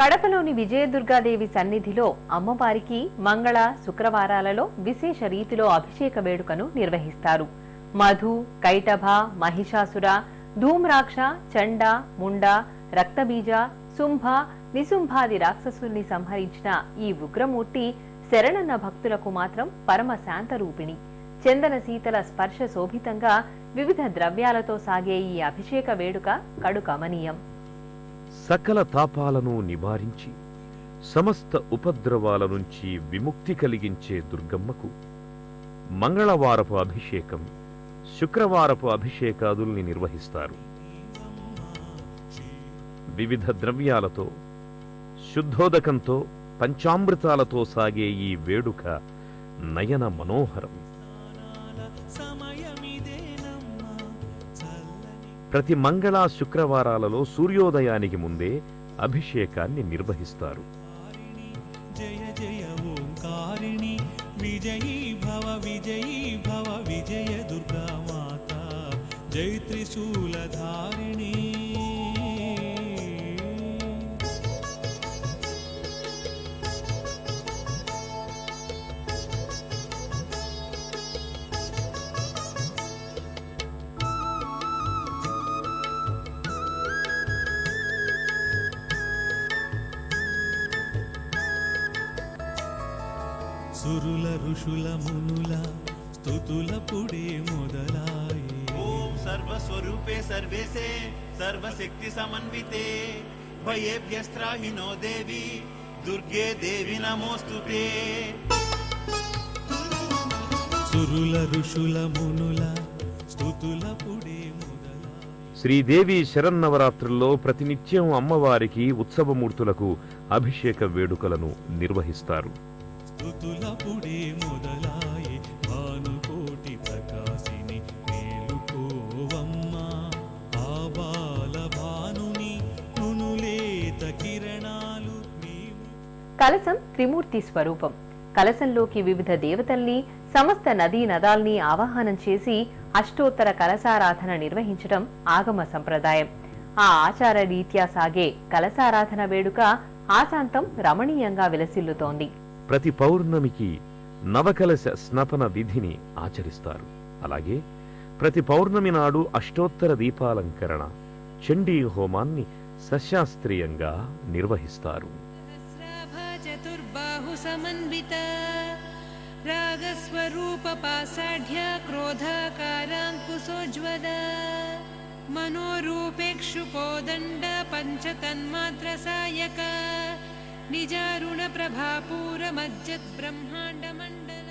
కడపలోని విజయదుర్గాదేవి సన్నిధిలో అమ్మవారికి మంగళ శుక్రవారాలలో విశేష రీతిలో అభిషేక వేడుకను నిర్వహిస్తారు. మధు కైటభ మహిషాసుర ధూమ్రాక్ష చండ ముండ రక్తబీజ శుంభ నిశుంభాది రాక్షసుల్ని సంహరించిన ఈ ఉగ్రమూర్తి శరణన్న భక్తులకు మాత్రం పరమ శాంతరూపిణి. చందన శీతల స్పర్శ శోభితంగా వివిధ ద్రవ్యాలతో సాగే ఈ అభిషేక వేడుక కడుకమనీయం. సకల తాపాలను నివారించి సమస్త ఉపద్రవాల నుంచి విముక్తి కలిగించే దుర్గమ్మకు మంగళవారపు అభిషేకం శుక్రవారపు అభిషేకాదుల్ని నిర్వహిస్తారు. వివిధ ద్రవ్యాలతో శుద్ధోదకంతో పంచామృతాలతో సాగే ఈ వేడుక నయన మనోహరం. ప్రతి మంగళ శుక్రవారాలలో సూర్యోదయానికి ముందే అభిషేకాన్ని నిర్వహిస్తారు. జయ జయ ఓంకారిణి విజయీ భవ విజయీ భవ విజయ దుర్గా మాత జై త్రిశూలధారిణి. సురుల ఋషుల మునుల స్తుతుల పుడే మొదలాయే. ఓం సర్వస్వరూపే సర్వేసే సర్వశక్తి సమన్వితే. భయేభ్యస్త్రాహినో దేవి దుర్గే దేవి నమోస్తుతే. సురుల ఋషుల మునుల స్తుతుల పుడే మొదలాయే. శ్రీదేవి శరన్నవరాత్రుల్లో ప్రతినిత్యం అమ్మవారికి ఉత్సవమూర్తులకు అభిషేక వేడుకలను నిర్వహిస్తారు. ఋతులపుడే మొదలాయి భానుకోటి ప్రకాశిని మేలుకోవమ్మా. ఆబాల భానుని నునులేత కిరణాలు కలసం కలశం త్రిమూర్తి స్వరూపం. కలశంలోకి వివిధ దేవతల్ని సమస్త నదీ నదాల్ని ఆవాహనం చేసి అష్టోత్తర కలసారాధన నిర్వహించడం ఆగమ సంప్రదాయం. ఆ ఆచార రీత్యా సాగే కలసారాధన వేడుక ఆశాంతం రమణీయంగా విలసిల్లుతోంది. ప్రతి పౌర్ణమికి నవకలశ స్నపన విధిని ఆచరిస్తారు. అలాగే ప్రతి పౌర్ణమి నాడు అష్టోత్తర దీపాలంకరణ చండీ హోమాన్ని సశాస్త్రీయంగా నిర్వహిస్తారు. మనోరూపేక్షుకోదండ క్రోధాకారాంకుశోజ్వల మనోరూపేక్షుపోదండ సాయక निजारुणप्रभापूरमज्जद्ब्रह्माण्डमण्डल